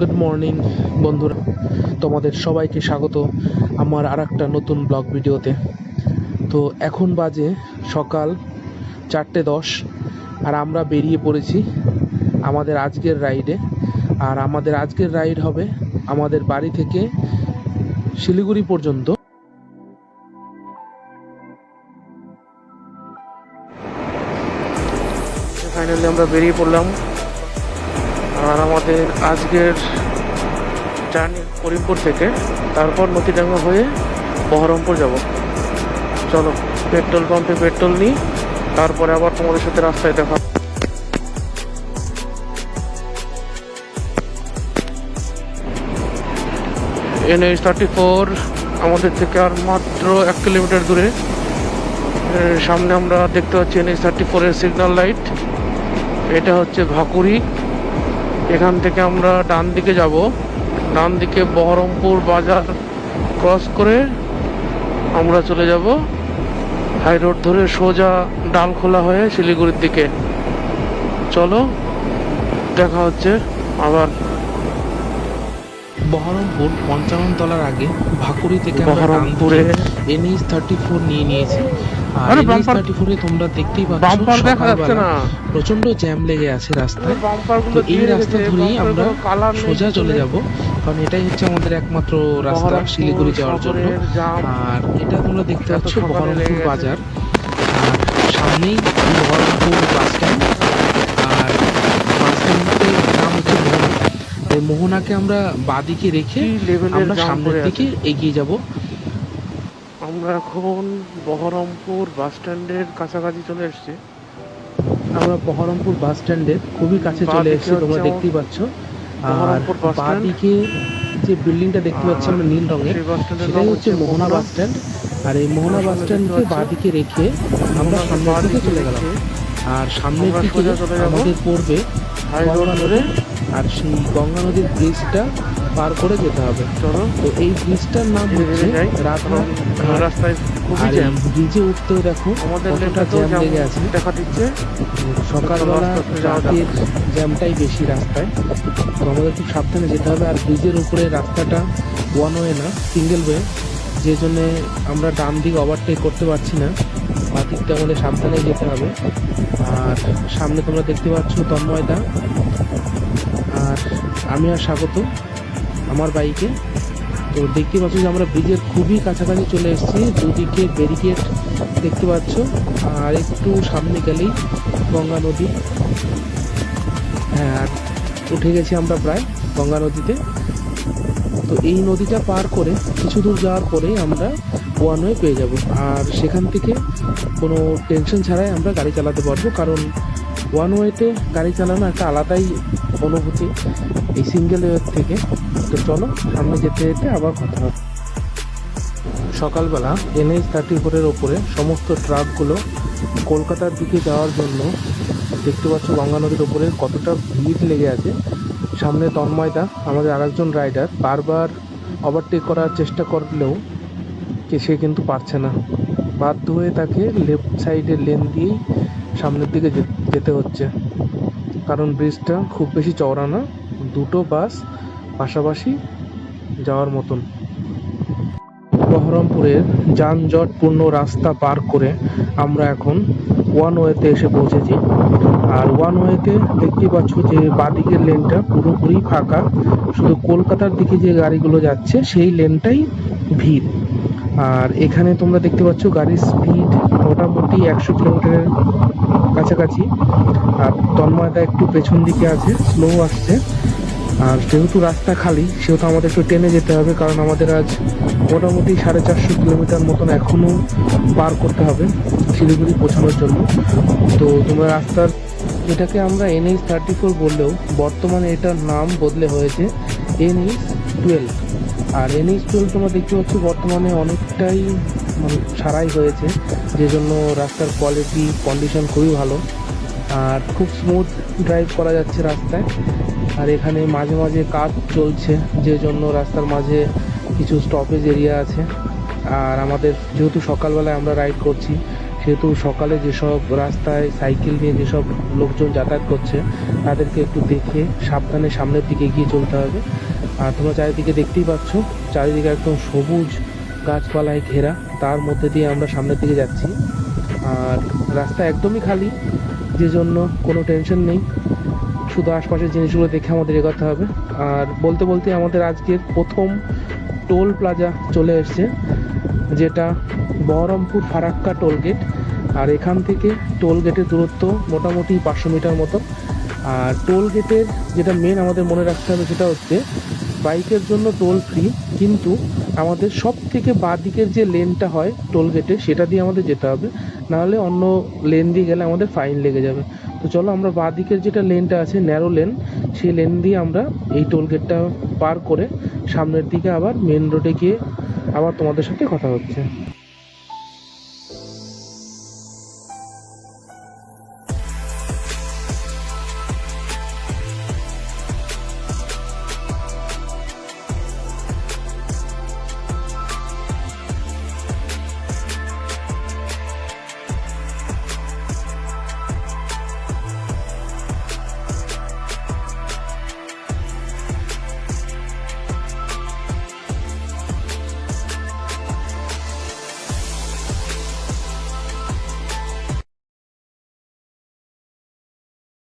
Good morning বন্ধুরা। তোমাদের সবাইকে স্বাগত আমার আর একটা নতুন ব্লগ ভিডিওতে। তো এখন বাজে সকাল চারটে দশ, আর আমরা বেরিয়ে পড়েছি আমাদের আজকের রাইডে। আর আমাদের আজকের রাইড হবে আমাদের বাড়ি থেকে শিলিগুড়ি পর্যন্ত। ফাইনালি আমরা বেরিয়ে পড়লাম। আর আমাদের আজকের জার্নি করিমপুর থেকে, তারপর নদীডাঙ্গা হয়ে বহরমপুর যাব। চলো, পেট্রোল পাম্পে পেট্রোল নিই, তারপরে আবার তোমাদের সাথে রাস্তায় দেখা এনএইচ থার্টি ফোর আমাদের থেকে আর মাত্র এক কিলোমিটার দূরে। সামনে আমরা দেখতে পাচ্ছি এনএইচ থার্টি ফোরের সিগন্যাল লাইট এটা হচ্ছে ভাকুরি এখান থেকে আমরা ডান দিকে যাব। ডান দিকে বহরমপুর বাজার ক্রস করে আমরা চলে যাব হাই রোড ধরে সোজা ডাল খোলা হয়ে শিলিগুড়ির দিকে। চলো দেখা হচ্ছে আবার। বহরমপুর পঞ্চানন তলার আগে ভাকুরি থেকে বহরমপুরে এনএইচ থার্টি ফোর নিয়ে নিয়েছি। আর bumper- থার্টি তোমরা দেখতেই পাচ্ছ বাম্পার দেখা যাচ্ছে না। প্রচণ্ড জ্যাম লেগে আছে রাস্তায়। বাম্পার তো এই রাস্তা ধরেই আমরা সোজা চলে যাব। কারণ এটাই হচ্ছে আমাদের একমাত্র রাস্তা শিলিগুড়ি যাওয়ার জন্য। আর এটা তোমরা দেখতে পাচ্ছ বহরমপুর বাজার। আর সামনেই বহরমপুর বাস স্ট্যান্ড। আর বাস স্ট্যান্ডের নাম হচ্ছে মোহনা। এই মোহনাকে আমরা বাদিকে রেখে আমরা সামনের দিকে এগিয়ে যাব। আমরা এখন বহরমপুর বাস স্ট্যান্ডের কাছাকাছি চলে এসেছি। আমরা বহরমপুর বাস স্ট্যান্ডের খুবই কাছে চলে এসেছি তোমরা দেখতেই পাচ্ছ। আর স্ট্যান্ড। বাদিকে যে বিল্ডিংটা দেখতে পাচ্ছি আমরা নীল রঙের সেটাই হচ্ছে মোহনা বাস স্ট্যান্ড। আর এই মোহনা বাস স্ট্যান্ডকে? বাদিকে রেখে আমরা সামনের দিকে চলে গেলাম। আর সামনের দিকে আমাদের পড়বে গঙ্গা নদী আর সেই গঙ্গা নদীর ব্রিজটা পার করে যেতে হবে। চলো তো এই ব্রিজটার নাম হচ্ছে কারণ রাস্তায় খুবই জ্যাম ব্রিজে উঠতে দেখো আমাদের জ্যাম লেগে আছে। দেখা দিচ্ছে। সকালবেলা। রাতের জ্যামটাই বেশি রাস্তায়। তো আমাদের খুব সাবধানে যেতে হবে আর ব্রিজের উপরে রাস্তাটা ওয়ান ওয়ে না সিঙ্গেল ওয়ে যে জন্যে আমরা ডান দিক ওভারটেক করতে পারছি না বা দিকটা আমাদের সাবধানে যেতে হবে। আর সামনে তোমরা দেখতে পাচ্ছ তন্ময়দা। আর আমি আর স্বাগত। আমার বাইকে। তো দেখতে পাচ্ছ যে আমরা ব্রিজের খুবই কাছাকাছি চলে এসেছি, দুদিকে ব্যারিকেড দেখতে পাচ্ছ, আর একটু সামনে গেলেই গঙ্গা নদী। হ্যাঁ উঠে গেছি আমরা প্রায় গঙ্গা নদীতে। তো এই নদীটা পার করে কিছু দূর যাওয়ার পরেই আমরা ওয়ান ওয়ে পেয়ে যাব। আর সেখান থেকে কোনো টেনশন ছাড়াই আমরা গাড়ি চালাতে পারব, কারণ ওয়ান ওয়েতে গাড়ি চালানো একটা আলাদাই অনুভূতি এই সিঙ্গেল ওয়ের থেকে। তো চলো সামনে যেতে যেতে আবার কথা হবে। সকালবেলা এনএইচ থার্টি ফোরের ওপরে সমস্ত ট্রাকগুলো কলকাতার দিকে যাওয়ার জন্য দেখতে পাচ্ছ গঙ্গা নদীর ওপরে কতটা ভিড় লেগে আছে। সামনে তন্ময়দা, আমাদের আরেকজন রাইডার বারবার ওভারটেক করার চেষ্টা করলেও সে কিন্তু পারছে না। বাধ্য হয়ে তাকে লেফট সাইডের লেন দিয়েই সামনের দিকে যেতে হচ্ছে। কারণ ব্রিজটা খুব বেশি চওড়া না, দুটো বাস পাশাপাশি যাওয়ার মতন। বহরমপুরের যানজটপূর্ণ রাস্তা পার করে আমরা এখন ওয়ান ওয়েতে এসে পৌঁছেছি। আর ওয়ান ওয়েতে দেখতেই পাচ্ছ যে বাদিকের লেনটা পুরোপুরি ফাঁকা। শুধু কলকাতার দিকে যে গাড়িগুলো যাচ্ছে, সেই লেনটাই ভিড়। আর এখানে তোমরা দেখতে পাচ্ছ গাড়ির স্পিড মোটামুটি একশো কিলোমিটারের কাছাকাছি। আর তন্ময়তা একটু পেছন দিকে আছে স্লো আসছে। আর যেহেতু রাস্তা খালি, সেহেতু আমাদের একটু টেনে যেতে হবে, কারণ আমাদের আজ মোটামুটি সাড়ে চারশো কিলোমিটার মতন এখনও পার করতে হবে শিলিগুড়ি পৌঁছানোর জন্য। তো তোমরা রাস্তার, এটাকে আমরা এনএইচ থার্টি ফোর বললেও বর্তমানে এটার নাম বদলে হয়েছে এনএইচ টুয়েলভ আর এনএইচ টুয়েলভ তোমরা দেখতে পাচ্ছ বর্তমানে অনেকটাই মানে সারাই হয়েছে যে জন্য রাস্তার কোয়ালিটি কন্ডিশন খুবই ভালো। আর খুব স্মুথ ড্রাইভ করা যাচ্ছে রাস্তায়। আর এখানে মাঝে মাঝে কাজ চলছে যে জন্য রাস্তার মাঝে কিছু স্টপেজ এরিয়া আছে। আর আমাদের যেহেতু সকালবেলায় আমরা রাইড করছি, সেহেতু সকালে যেসব রাস্তায় সাইকেল নিয়ে যেসব লোকজন যাতায়াত করছে, তাদেরকে একটু দেখে সাবধানে সামনের দিকে এগিয়ে চলতে হবে। আর তোমরা চারিদিকে দেখতেই পাচ্ছ, চারিদিকে একদম সবুজ গাছপালায় ঘেরা। তার মধ্যে দিয়ে আমরা সামনের দিকে যাচ্ছি। আর রাস্তা একদমই খালি, যে জন্য কোনো টেনশন নেই। শুধু আশপাশের জিনিসগুলো দেখে আমাদের এগোতে হবে। আর বলতে বলতে আমাদের আজকের প্রথম টোল প্লাজা চলে এসছে, যেটা বহরমপুর ফারাক্কা টোল গেট। আর এখান থেকে টোল গেটের দূরত্ব মোটামুটি পাঁচশো মিটার মতো। আর টোল গেটের যেটা মেন আমাদের মনে রাখতে হবে সেটা হচ্ছে বাইকের জন্য টোল ফ্রি, কিন্তু আমাদের সব থেকে বাঁ দিকের যে লেনটা হয় টোল গেটে, সেটা দিয়ে আমাদের যেতে হবে। নাহলে অন্য লেন দিয়ে গেলে আমাদের ফাইন লেগে যাবে। তো চলো আমরা বাঁ দিকের যেটা লেনটা আছে, ন্যারো লেন, সেই লেন দিয়ে আমরা এই টোল গেটটা পার করে সামনের দিকে আবার মেন রোডে গিয়ে আবার তোমাদের সাথে কথা হচ্ছে।